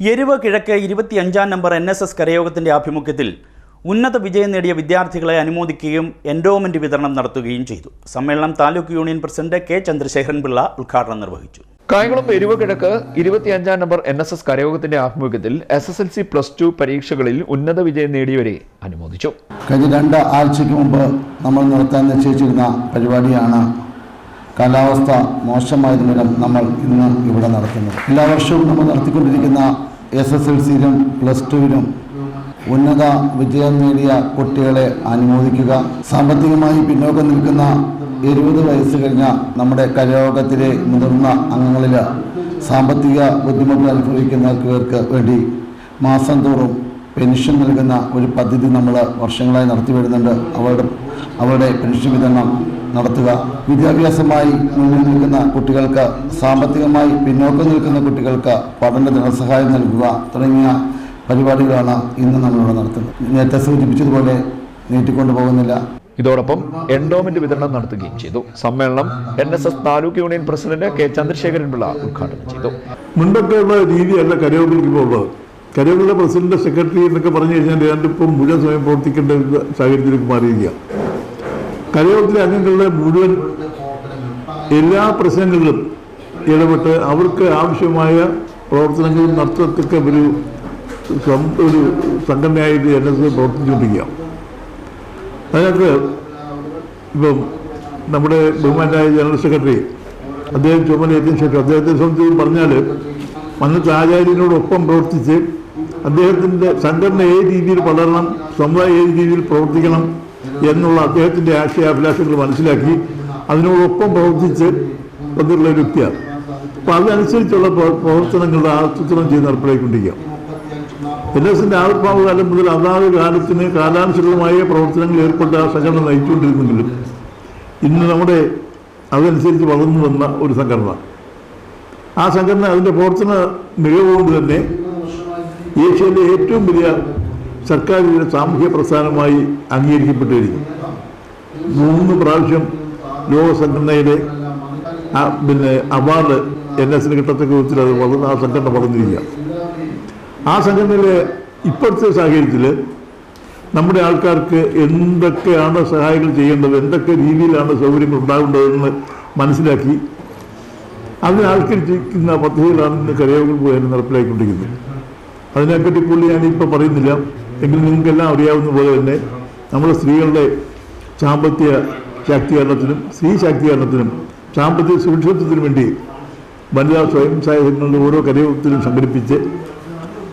എരിവ് കിഴക്ക് ഇരുപത്തിയഞ്ചാം നമ്പർ എൻ എസ് എസ് കരയോഗത്തിന്റെ ആഭിമുഖ്യത്തിൽ ഉന്നത വിജയം നേടിയ വിദ്യാർത്ഥികളെ അനുമോദിക്കുകയും എൻഡോമെന്റ് വിതരണം നടത്തുകയും ചെയ്തു. സമ്മേളനം taluk union president K Chandrasekharan Pillai ഉദ്ഘാടനം നിർവഹിച്ചു. കായംകുളം എരിവ കിഴക്ക് ഇരുപത്തിയഞ്ചാം നമ്പർ എൻ എസ് എസ് കരയോഗത്തിന്റെ ആഭിമുഖ്യത്തിൽ S S L C plus two പരീക്ഷകളിൽ ഉന്നത വിജയം നേടിയവരെ അനുമോദിച്ചു. കഴിഞ്ഞ രണ്ട് ആഴ്ചയ്ക്ക് മുമ്പ് നമ്മൾ നടത്താൻ നിശ്ചയിച്ചിരുന്ന പരിപാടിയാണ് കാലാവസ്ഥ മോശമായത് മൂലം നമ്മൾ ഇന്ന് ഇവിടെ നടത്തുന്നത് എല്ലാ വർഷവും നമ്മൾ നടത്തിക്കൊണ്ടിരിക്കുന്ന എസ് എസ് എൽ സിയിലും പ്ലസ് ടുവിലും ഉന്നത വിജയം നേടിയ കുട്ടികളെ അനുമോദിക്കുക സാമ്പത്തികമായി പിന്നോക്കം നിൽക്കുന്ന എഴുപത് വയസ്സ് കഴിഞ്ഞ നമ്മുടെ കരയോഗത്തിലെ മുതിർന്ന അംഗങ്ങളിൽ സാമ്പത്തിക ബുദ്ധിമുട്ട് അനുഭവിക്കുന്നവർക്ക് വേണ്ടി മാസം തോറും പെൻഷൻ നൽകുന്ന ഒരു പദ്ധതി നമ്മൾ വർഷങ്ങളായി നടത്തി വരുന്നുണ്ട്. അവരുടെ അവരുടെ പെൻഷൻ വിതരണം നടത്തുക. വിദ്യാഭ്യാസമായി മുന്നിൽ നിൽക്കുന്ന കുട്ടികൾക്ക് സാമ്പത്തികമായി പിന്നോക്കം നിൽക്കുന്ന കുട്ടികൾക്ക് പഠന ധനസഹായം നൽകുക തുടങ്ങിയ പരിപാടികളാണ് ഇന്ന് നമ്മളിവിടെ നടത്തുന്നത്. നേരത്തെ സൂചിപ്പിച്ചതുപോലെ നീട്ടിക്കൊണ്ടു പോകുന്നില്ല. ഇതോടൊപ്പം എൻഡോമെന്റ് വിതരണം നടത്തുകയും ചെയ്തു. സമ്മേളനം N S S taluk union president K Chandrasekharan Pillai ഉദ്ഘാടനം ചെയ്തു. മുൻപൊക്കെയുള്ള രീതിയല്ല ഇപ്പോൾ ഉള്ളത് കരയോഗത്തിലെ പ്രസിഡന്റ് സെക്രട്ടറി എന്നൊക്കെ പറഞ്ഞു കഴിഞ്ഞാൽ ഇപ്പം മുഴുവൻ സ്വയം പ്രവർത്തിക്കേണ്ട സാഹചര്യത്തിലേക്ക് മാറിയിരിക്കുക കരയോഗത്തിലെ അംഗങ്ങളുടെ മുഴുവൻ എല്ലാ പ്രശ്നങ്ങളിലും ഇടപെട്ട് അവർക്ക് ആവശ്യമായ പ്രവർത്തനങ്ങളും നടത്തത്തൊക്കെ ഒരു ഒരു സംഘടനയായിട്ട് എൻ എസ് പ്രവർത്തിച്ചുകൊണ്ടിരിക്കുക അതിനകത്ത് ഇപ്പം നമ്മുടെ ബഹുമാനായ ജനറൽ സെക്രട്ടറി അദ്ദേഹം ചുമതലയേറ്റതിനു ശേഷം അദ്ദേഹത്തെ സംബന്ധിച്ച് പറഞ്ഞാൽ അന്നത്തെ ആചാര്യനോടൊപ്പം പ്രവർത്തിച്ച് അദ്ദേഹത്തിന്റെ സംഘടന ഏത് രീതിയിൽ വളരണം സമുദായം ഏത് രീതിയിൽ പ്രവർത്തിക്കണം എന്നുള്ള അദ്ദേഹത്തിന്റെ ആശയാഭിലാഷങ്ങൾ മനസ്സിലാക്കി അതിനോടൊപ്പം പ്രവർത്തിച്ച് വന്നിട്ടുള്ള ഒരു വ്യക്തിയാണ്. അപ്പോൾ അതനുസരിച്ചുള്ള പ്ര- പ്രവർത്തനങ്ങളുടെ ആസൂത്രണം ചെയ്ത് നടപ്പിലാക്കിക്കൊണ്ടിരിക്കുക എൻ എസിന്റെ ആവിർഭാവ കാലം മുതൽ അതാത് കാലത്തിന് കാലാനുസൃതമായ പ്രവർത്തനങ്ങൾ ഏർപ്പെട്ട ആ സംഘടന നയിച്ചുകൊണ്ടിരുന്നെങ്കിലും ഇന്ന് നമ്മുടെ അതനുസരിച്ച് വളർന്നു വന്ന ഒരു സംഘടന. ആ സംഘടന അതിന്റെ പ്രവർത്തന മികവുകൊണ്ട് തന്നെ ഏഷ്യയിലെ ഏറ്റവും വലിയ സർക്കാരിന്റെ സാമൂഹ്യ പ്രസ്ഥാനമായി അംഗീകരിക്കപ്പെട്ടു കഴിഞ്ഞു മൂന്ന് പ്രാവശ്യം ലോക സംഘടനയിലെ ആ പിന്നെ അവാർഡ് എൻ എസിന് കിട്ടത്തക്ക വിധത്തിൽ അത് വളർന്ന് ആ സംഘടന വളർന്നിരിക്കുക ആ സംഘടനയിലെ ഇപ്പോഴത്തെ സാഹചര്യത്തിൽ നമ്മുടെ ആൾക്കാർക്ക് എന്തൊക്കെയാണ് സഹായങ്ങൾ ചെയ്യേണ്ടത് എന്തൊക്കെ രീതിയിലാണ് സൗകര്യങ്ങൾ ഉണ്ടാകേണ്ടതെന്ന് മനസ്സിലാക്കി അതിനാൾക്കരിച്ചിരിക്കുന്ന പദ്ധതികളാണ് ഇന്ന് കരയോഗങ്ങൾ പോയാലും നടപ്പിലാക്കിക്കൊണ്ടിരിക്കുന്നത്. അതിനെപ്പറ്റി പുള്ളി ഞാനിപ്പോൾ പറയുന്നില്ല. എങ്കിലും നിങ്ങൾക്കെല്ലാം അറിയാവുന്ന പോലെ തന്നെ നമ്മുടെ സ്ത്രീകളുടെ സാമ്പത്തിക ശാക്തീകരണത്തിനും സ്ത്രീ ശാക്തീകരണത്തിനും സാമ്പത്തിക സുരക്ഷിതത്വത്തിനും വേണ്ടി വനിതാ സ്വയം സഹായങ്ങളുടെ ഓരോ കരയോഗത്തിലും സംഘടിപ്പിച്ച്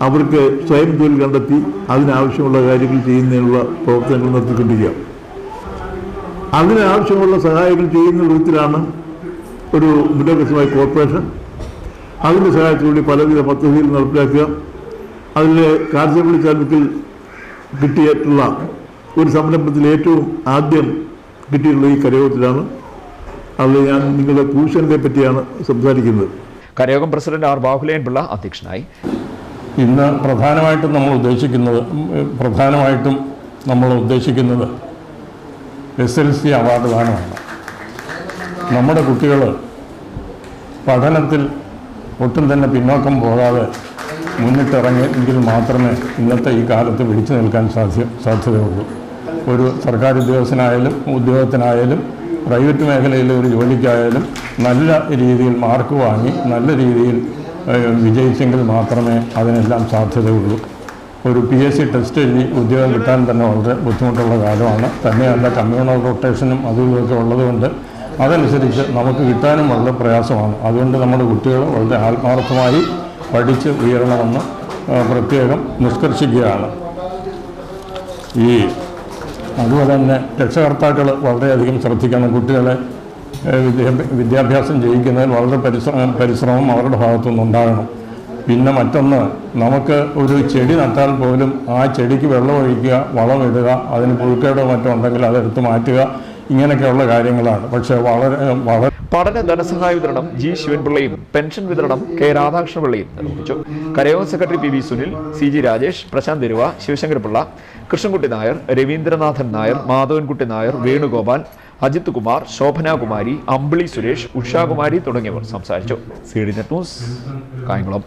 അവർക്ക് സ്വയം തൊഴിൽ കണ്ടെത്തി അതിനാവശ്യമുള്ള കാര്യങ്ങൾ ചെയ്യുന്നതിനുള്ള പ്രവർത്തനങ്ങൾ നടത്തിക്കൊണ്ടിരിക്കുക അതിനാവശ്യമുള്ള സഹായങ്ങൾ ചെയ്യുന്ന വിധത്തിലാണ് ഒരു മുന്നോക്കമായ കോർപ്പറേഷൻ. അതിന്റെ സഹായത്തിലൂടെ പലവിധ പദ്ധതികൾ നടപ്പിലാക്കുക. അതിൽ കാർഷിക താലൂക്കിൽ കിട്ടിയിട്ടുള്ള ഒരു സംരംഭത്തിൽ ഏറ്റവും ആദ്യം കിട്ടിയിട്ടുള്ള ഈ കരയോഗത്തിലാണ്. അത് ഞാൻ നിങ്ങളുടെ ട്യൂഷനെ പറ്റിയാണ് സംസാരിക്കുന്നത്. കരയോഗം പ്രസിഡന്റ് ആർ ബാഹുലയൻ പിള്ള അധ്യക്ഷനായി. ഇന്ന് പ്രധാനമായിട്ടും നമ്മൾ ഉദ്ദേശിക്കുന്നത് പ്രധാനമായിട്ടും നമ്മൾ ഉദ്ദേശിക്കുന്നത് എസ് എൽ സി അവാർഡ് ദാനമാണ് നമ്മുടെ കുട്ടികൾ പഠനത്തിൽ ഒട്ടും തന്നെ പിന്നോക്കം പോകാതെ മുന്നിട്ടിറങ്ങിയെങ്കിൽ മാത്രമേ ഇന്നത്തെ ഈ കാലത്ത് പിടിച്ചു നിൽക്കാൻ സാധ്യ സാധ്യതയുള്ളൂ. ഒരു സർക്കാർ ഉദ്യോഗസ്ഥനായാലും ഉദ്യോഗത്തിനായാലും പ്രൈവറ്റ് മേഖലയിലെ ഒരു ജോലിക്കായാലും നല്ല രീതിയിൽ മാർക്ക് വാങ്ങി നല്ല രീതിയിൽ വിജയിച്ചെങ്കിൽ മാത്രമേ അതിനെല്ലാം സാധ്യതയുള്ളൂ. ഒരു പി എസ് സി ടെസ്റ്റ് എഴുതി ഉദ്യോഗം കിട്ടാൻ തന്നെ വളരെ ബുദ്ധിമുട്ടുള്ള കാലമാണ്. തന്നെയല്ല കമ്മ്യൂണൽ റൊട്ടേഷനും അതും ഇതൊക്കെ ഉള്ളതുകൊണ്ട് അതനുസരിച്ച് നമുക്ക് കിട്ടാനും വളരെ പ്രയാസമാണ്. അതുകൊണ്ട് നമ്മുടെ കുട്ടികൾ വളരെ ആത്മാർത്ഥമായി പഠിച്ച് ഉയരണമെന്ന് പ്രത്യേകം നിഷ്കർഷിക്കുകയാണ്. ഈ അതുപോലെ തന്നെ രക്ഷകർത്താക്കൾ വളരെയധികം ശ്രദ്ധിക്കണം. കുട്ടികളെ വിദ്യാഭ്യാസം ചെയ്യിക്കുന്നതിൽ വളരെ പരിശ്രമം പരിശ്രമം അവരുടെ ഭാഗത്തുനിന്ന് ഉണ്ടാകണം. പിന്നെ മറ്റൊന്ന് നമുക്ക് ഒരു ചെടി നട്ടാൽ പോലും ആ ചെടിക്ക് വെള്ളം ഒഴിക്കുക വളമിടുക അതിന് പുഴുക്കേടോ മറ്റോ ഉണ്ടെങ്കിൽ അതെടുത്ത് മാറ്റുക ഇങ്ങനെയൊക്കെയുള്ള കാര്യങ്ങളാണ്. പക്ഷേ വളരെ വളരെ പഠന ധനസഹായ വിതരണം ജി ശിവൻപിള്ളയും പെൻഷൻ വിതരണം കെ രാധാകൃഷ്ണപിള്ളയും നിർവഹിച്ചു. കരയോഗ secretary P V Sunil C G Rajesh Prashanth തിരുവ ശിവശങ്കരപിള്ള കൃഷ്ണൻകുട്ടി നായർ രവീന്ദ്രനാഥൻ നായർ മാധവൻകുട്ടി നായർ വേണുഗോപാൽ അജിത് കുമാർ ശോഭനാകുമാരി അമ്പിളി സുരേഷ് ഉഷാകുമാരി തുടങ്ങിയവർ സംസാരിച്ചു. C D net news Kayamkulam.